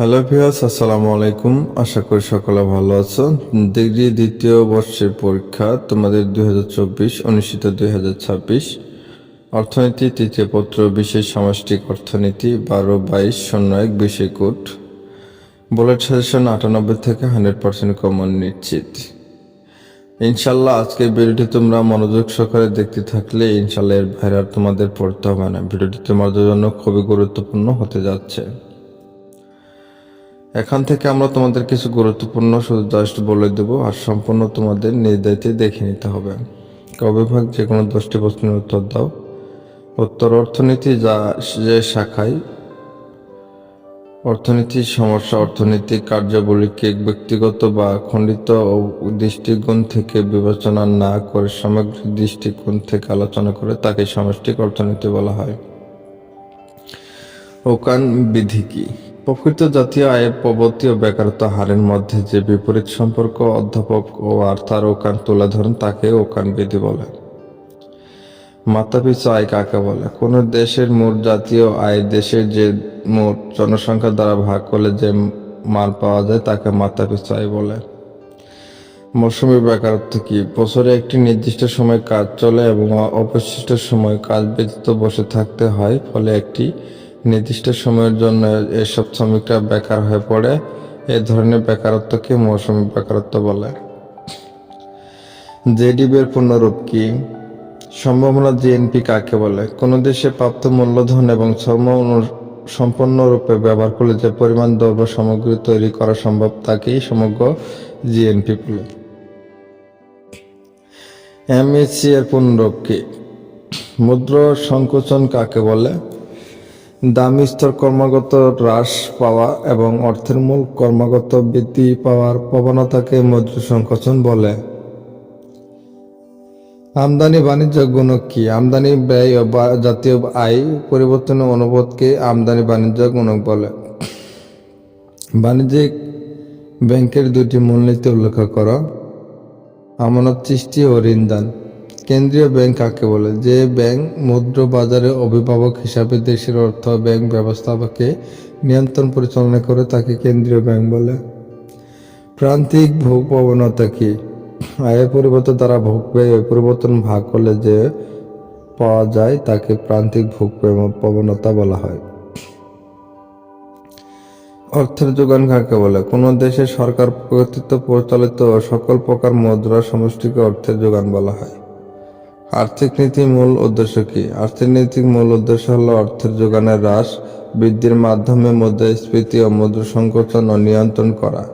Hello viewers আসসালামু আলাইকুম আশা করি সকলে ভালো আছো ডিগ্রি দ্বিতীয় বর্ষের পরীক্ষা তোমাদের দুই হাজার চব্বিশ অনুষ্ঠিত দুই হাজার ছাব্বিশ অর্থনীতি তৃতীয় পত্র বিশেষ সামষ্টিক অর্থনীতি বারো বাইশ শূন্য এক বিষয় কোড বুলেট সাজেশন আটানব্বই থেকে হান্ড্রেড পার্সেন্ট কমন নিশ্চিত। ইনশাল্লাহ আজকের ভিডিওটি তোমরা মনোযোগ সহকারে দেখতে থাকলে ইনশাল্লাহ এর বাইরে আর তোমাদের পড়তে হবে না। ভিডিওটি তোমাদের জন্য খুবই গুরুত্বপূর্ণ হতে যাচ্ছে। এখান থেকে আমরা তোমাদের কিছু গুরুত্বপূর্ণ শুধু বলে দেবো আর সম্পূর্ণ তোমাদের নিজ দেখে নিতে হবে। কবিভাগ যে কোনো দশটি প্রশ্নের উত্তর দাও। উত্তর অর্থনীতি যা যে শাখায় অর্থনীতির সমস্যা অর্থনৈতিক কার্যাবলীকে ব্যক্তিগত বা খণ্ডিত দৃষ্টিকোণ থেকে বিবেচনা না করে সামগ্রিক দৃষ্টিকোণ থেকে আলোচনা করে তাকে সামষ্টিক অর্থনীতি বলা হয়। ওকান বিধি কি? প্রকৃত জাতীয় আয়ের প্রবর্তী ও বেকারত্ব হারের মধ্যে যে বিপরীত সম্পর্ক অধ্যাপক ও আর্থার ওকান তুলে ধরেন তাকে ওকান বিধি বলে। মাথাপিছু আয় কাকে বলে? কোন দেশের মোট জাতীয় আয় দেশের যে মোট জনসংখ্যা দ্বারা ভাগ করলে যে মাল পাওয়া যায় তাকে মাথাপিছু আয় বলে। মৌসুমি বেকারত্ব কি? বছরে একটি নির্দিষ্ট সময় কাজ চলে এবং অবশিষ্ট সময় কাজ ব্যতীত বসে থাকতে হয়, ফলে একটি নির্দিষ্ট সময়ের জন্য এসব শ্রমিকরা বেকার হয়ে পড়ে। এ ধরনের বেকারত্বকে মৌসুমী বেকারত্ব বলে। জেডিবের পূর্ণরূপ কি? সম্ভাবনা জিএনপি কাকে বলে? কোন দেশে প্রাপ্ত মূলধন এবং শ্রম সম্পূর্ণরূপে ব্যবহার করলে যে পরিমাণ দ্রব্য সামগ্রী তৈরি করা সম্ভব তাকেই সমগ্র জিএনপি বলে। এমএসসি এর পুনরূপ কি? মুদ্রা সংকোচন কাকে বলে? দামি স্তর ক্রমাগত হ্রাস পাওয়া এবং অর্থের মূল ক্রমাগত বৃদ্ধি পাওয়ার প্রবণতাকে মুদ্রা সংকোচন বলে। আমদানি বাণিজ্য গুণক কি? আমদানি ব্যয় ও বা- জাতীয় আয় পরিবর্তনের অনুবোধকে আমদানি বাণিজ্য গুণক বলে। বাণিজ্যিক ব্যাংকের দুটি মূলনীতি উল্লেখ করো। আমানত সৃষ্টি ও ঋণদান কেন্দ্রীয় ব্যাংক কাকে বলে? যে ব্যাংক মুদ্রা বাজারে অভিভাবক হিসাবে দেশের অর্থ ব্যাংক ব্যবস্থাপকে নিয়ন্ত্রণ পরিচালনা করে, তাকে কেন্দ্রীয় ব্যাংক বলে। প্রান্তিক ভোগ প্রবণতা কি? আয়ের পরিবর্তন দ্বারা ভোগ ব্যয় পরিবর্তন ভাগ করলে যে পাওয়া যায়, তাকে প্রান্তিক ভোগ প্রবণতা বলা হয়। অর্থের যোগান কাকে বলে? কোন দেশের সরকার কর্তৃত্ব পরিচালিত সকল প্রকার মুদ্রা সমষ্টিকে অর্থের যোগান বলা হয়। আর্থিক নীতির মূল উদ্দেশ্য কি? নীতির মূল উদ্দেশ্য হল অর্থের যোগানের হ্রাস, বৃদ্ধির মাধ্যমে মুদ্রাস্ফীতি ও মুদ্রা সংকোচন ও নিয়ন্ত্রণ করা।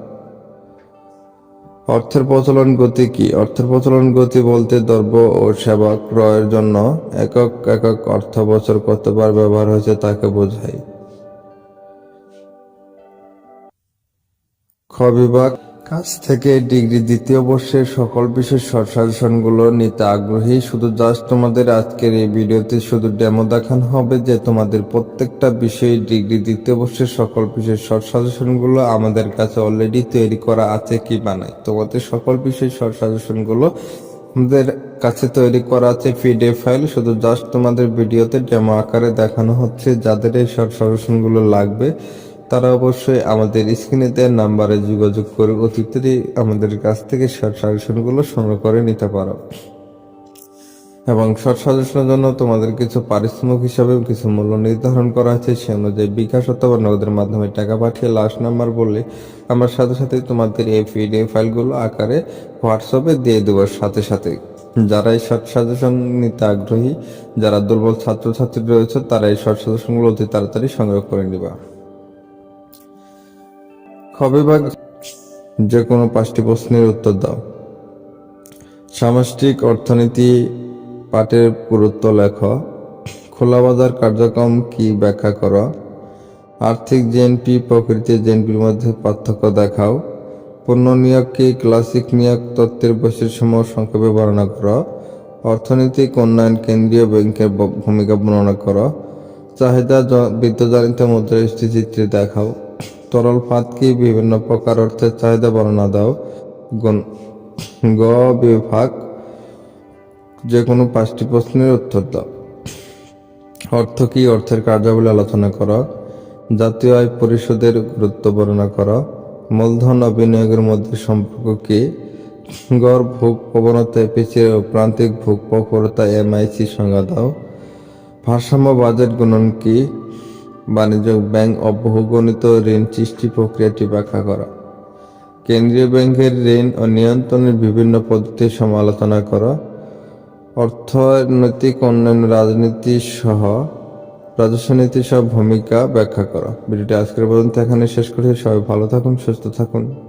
অর্থের প্রচলন গতি কি? অর্থের প্রচলন গতি বলতে দ্রব্য ও সেবা ক্রয়ের জন্য একক একক অর্থ বছর কতবার ব্যবহার হয়েছে তাকে বোঝায়। খ বিভাগ কাছ থেকে ডিগ্রি দ্বিতীয় বর্ষের সকল বিষয় শর্ট সাজেশনগুলো নিতে আগ্রহী। শুধু জাস্ট তোমাদের আজকের এই ভিডিওতে শুধু ডেমো দেখানো হবে যে তোমাদের প্রত্যেকটা বিষয়ে ডিগ্রি দ্বিতীয় বর্ষের সকল বিষয়ের শর্ট সাজেশনগুলো আমাদের কাছে অলরেডি তৈরি করা আছে কি বানাই তোমাদের সকল বিষয় শর্ট সাজেশনগুলো আমাদের কাছে তৈরি করা আছে পিডিএফ ফাইল। শুধু জাস্ট তোমাদের ভিডিওতে ডেমো আকারে দেখানো হচ্ছে যাদের এই শর্ট সাজেশনগুলো লাগবে। তারা অবশ্যই আমাদের স্ক্রিনে দেওয়ার নাম্বারে যোগাযোগ করে অতীতে আমাদের কাছ থেকে শর্ট সাজেশনগুলো সংগ্রহ করে নিতে পারো। এবং শর্ট সাজেশনের জন্য তোমাদের কিছু পারিশ্রমিক হিসাবে কিছু মূল্য নির্ধারণ করা আছে, সে অনুযায়ী বিকাশ অথবা নগদের মাধ্যমে টাকা পাঠিয়ে লাস্ট নাম্বার বললে আমার সাথে সাথে তোমাদের এই পিডিএফ ফাইলগুলো আকারে হোয়াটসঅ্যাপে দিয়ে দেবো সাথে সাথে। যারা এই শর্ট সাজেশন নিতে আগ্রহী, যারা দুর্বল ছাত্রছাত্রী রয়েছে, তারা এই শর্ট সাজেশনগুলো অতি তাড়াতাড়ি সংগ্রহ করে নিবা। খ বিভাগ যে কোনো পাঁচটি প্রশ্নের উত্তর দাও। সামষ্টিক অর্থনীতি পাঠের গুরুত্ব লেখ। খোলা বাজার কার্যক্রম কি ব্যাখ্যা করো। আর্থিক জেএনপি প্রকৃতির জেএনপির মধ্যে পার্থক্য দেখাও। পণ্য নিয়োগ কি ক্লাসিক নিয়োগ তত্ত্বের বৈশিষ্ট্যসমূহ সংক্ষেপে বর্ণনা করো। অর্থনৈতিক উন্নয়ন কেন্দ্রীয় ব্যাংকের ভূমিকা বর্ণনা করো। চাহিদা বিদ্যুৎজনিত মুদ্রাস্ফীতি চিত্রে দেখাও। তরল ফাঁদ কি বিভিন্ন প্রকার অর্থের চাহিদা বর্ণনা দাও। গ বিভাগ যে কোনো পাঁচটি প্রশ্নের উত্তর দাও। অর্থ কি? অর্থের কার্যাবলী আলোচনা করো। জাতীয় আয় পরিষদের গুরুত্ব বর্ণনা করো। মূলধন ও বিনিয়োগের মধ্যে সম্পর্ক কি? গড়, ভোগ, প্রবণতা পিছিয়ে প্রান্তিক ভোগ প্রবণতা এমআইসি সংজ্ঞা দাও। ভারসাম্য, বাজেট গুণন কি? বাণিজ্য ব্যাংক অবহগণিত ঋণ সৃষ্টি প্রক্রিয়াটি ব্যাখ্যা করা। কেন্দ্রীয় ব্যাংকের ঋণ ও নিয়ন্ত্রণের বিভিন্ন পদ্ধতির সমালোচনা করা। অর্থনৈতিক অন্যান্য রাজনীতি সহ রাজস্ব নীতি সব ভূমিকা ব্যাখ্যা করা। ভিডিওটি আজকের পর্যন্ত এখানে শেষ করে সবাই ভালো থাকুন, সুস্থ থাকুন।